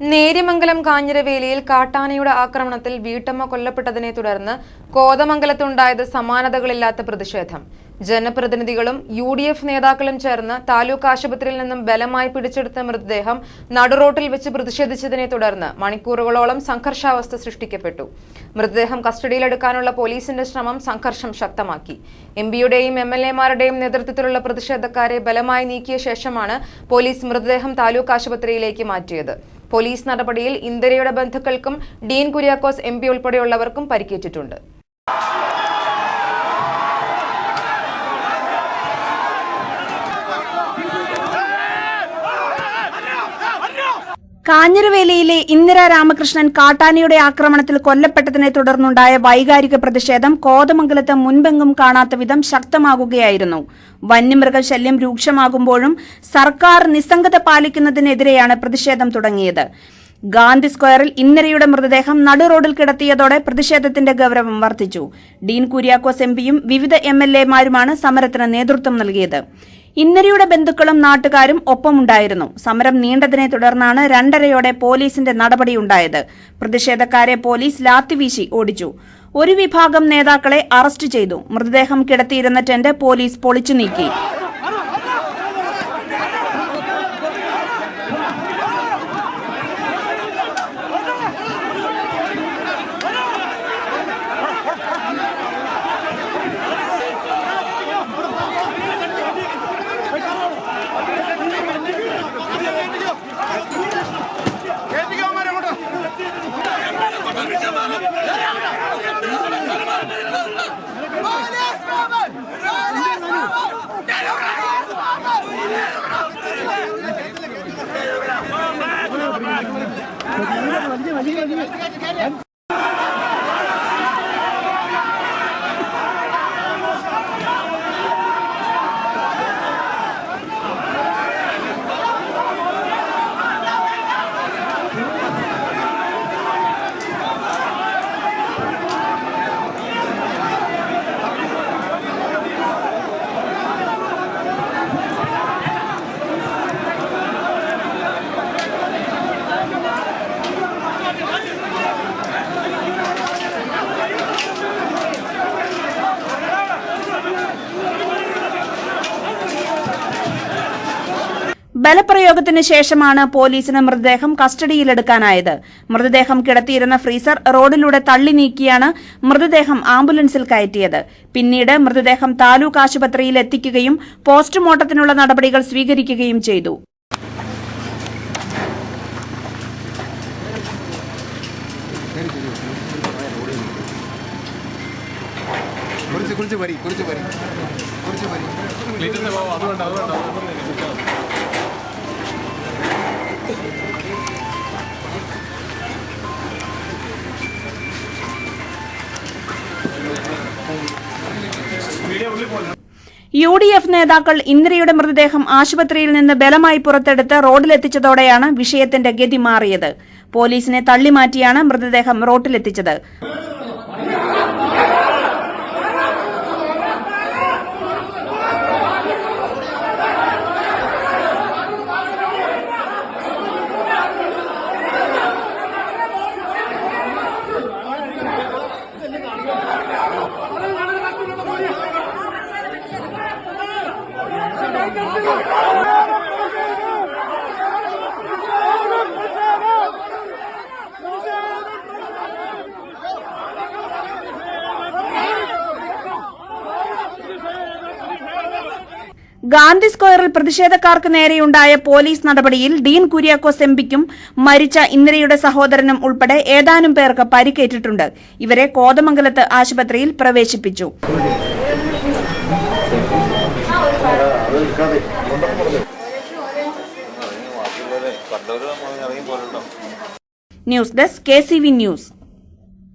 നേര്യമംഗലം കാഞ്ഞിരവേലിയിൽ കാട്ടാനയുടെ ആക്രമണത്തിൽ വീട്ടമ്മ കൊല്ലപ്പെട്ടതിനെ തുടർന്ന് കോതമംഗലത്തുണ്ടായത് സമാനതകളില്ലാത്ത പ്രതിഷേധം. ജനപ്രതിനിധികളും യു ഡി എഫ് നേതാക്കളും ചേർന്ന് താലൂക്ക് ആശുപത്രിയിൽ നിന്നും ബലമായി പിടിച്ചെടുത്ത മൃതദേഹം നടുറോട്ടിൽ വെച്ച് പ്രതിഷേധിച്ചതിനെ തുടർന്ന് മണിക്കൂറുകളോളം സംഘർഷാവസ്ഥ സൃഷ്ടിക്കപ്പെട്ടു. മൃതദേഹം കസ്റ്റഡിയിലെടുക്കാനുള്ള പോലീസിന്റെ ശ്രമം സംഘർഷം ശക്തമാക്കി. എം പിയുടെയും എം എൽ എമാരുടെയും നേതൃത്വത്തിലുള്ള പ്രതിഷേധക്കാരെ ബലമായി നീക്കിയ ശേഷമാണ് പോലീസ് മൃതദേഹം താലൂക്ക് ആശുപത്രിയിലേക്ക് മാറ്റിയത്. പോലീസ് നടപടിയിൽ ഇന്ദിരയുടെ ബന്ധുക്കൾക്കും ഡീൻ കുര്യാക്കോസ് എം പി ഉൾപ്പെടെയുള്ളവർക്കും പരിക്കേറ്റിട്ടുണ്ട്. കാഞ്ഞിരവേലിയിലെ ഇന്ദിര രാമകൃഷ്ണൻ കാട്ടാനയുടെ ആക്രമണത്തിൽ കൊല്ലപ്പെട്ടതിനെ തുടർന്നുണ്ടായ വൈകാരിക പ്രതിഷേധം കോതമംഗലത്ത് മുൻപെങ്ങും കാണാത്ത വിധം ശക്തമാകുകയായിരുന്നു. വന്യമൃഗശല്യം രൂക്ഷമാകുമ്പോഴും സർക്കാർ നിസ്സംഗത പാലിക്കുന്നതിനെതിരെയാണ് പ്രതിഷേധം തുടങ്ങിയത്. ഗാന്ധി സ്ക്വയറിൽ ഇന്നരയുടെ മൃതദേഹം നടു റോഡിൽ കിടത്തിയതോടെ പ്രതിഷേധത്തിന്റെ ഗൌരവം വർദ്ധിച്ചു. ഡീൻ കുര്യാക്കോസ് എംപിയും വിവിധ എം എൽ എമാരുമാണ് സമരത്തിന് നേതൃത്വം നൽകിയത്. ഇന്ദിരയുടെ ബന്ധുക്കളും നാട്ടുകാരും ഒപ്പമുണ്ടായിരുന്നു. സമരം നീണ്ടതിനെ തുടർന്നാണ് രണ്ടരയോടെ പോലീസിന്റെ നടപടിയുണ്ടായത് പ്രതിഷേധക്കാരെ പോലീസ് ലാത്തിവീശി ഓടിച്ചു. ഒരു വിഭാഗം നേതാക്കളെ അറസ്റ്റ് ചെയ്തു. മൃതദേഹം കിടത്തിയിരുന്ന ടെന്റ് പോലീസ് പൊളിച്ചു നീക്കി. 赶紧赶紧赶紧 ബലപ്രയോഗത്തിന് ശേഷമാണ് പോലീസിന് മൃതദേഹം കസ്റ്റഡിയിലെടുക്കാനായത്. മൃതദേഹം കിടത്തിയിരുന്ന ഫ്രീസർ റോഡിലൂടെ തള്ളി നീക്കിയാണ് മൃതദേഹം ആംബുലൻസിൽ കയറ്റിയത്. പിന്നീട് മൃതദേഹം താലൂക്ക് ആശുപത്രിയിൽ എത്തിക്കുകയും പോസ്റ്റ്മോർട്ടത്തിനുള്ള നടപടികൾ സ്വീകരിക്കുകയും ചെയ്തു. കുറച്ച് കുറച്ച് വരി കുറച്ച് വരി കുറച്ച് വരി. യു ഡി എഫ് നേതാക്കൾ ഇന്ദിരയുടെ മൃതദേഹം ആശുപത്രിയിൽ നിന്ന് ബലമായി പുറത്തെടുത്ത് റോഡിലെത്തിച്ചതോടെയാണ് വിഷയത്തിന്റെ ഗതി മാറിയത്. പോലീസിനെ തള്ളിമാറ്റിയാണ് മൃതദേഹം റോട്ടിലെത്തിച്ചത്. ഗാന്ധി സ്ക്വയറിൽ പ്രതിഷേധക്കാർക്ക് നേരെയുണ്ടായ പോലീസ് നടപടിയിൽ ഡീൻ കുര്യാക്കോസ് എംപിക്കും മരിച്ച ഇന്ദിരയുടെ സഹോദരനും ഉൾപ്പെടെ ഏതാനും പേർക്ക് പരിക്കേറ്റിട്ടുണ്ട്. ഇവരെ കോതമംഗലത്ത് ആശുപത്രിയിൽ പ്രവേശിപ്പിച്ചു. News desk K C V news.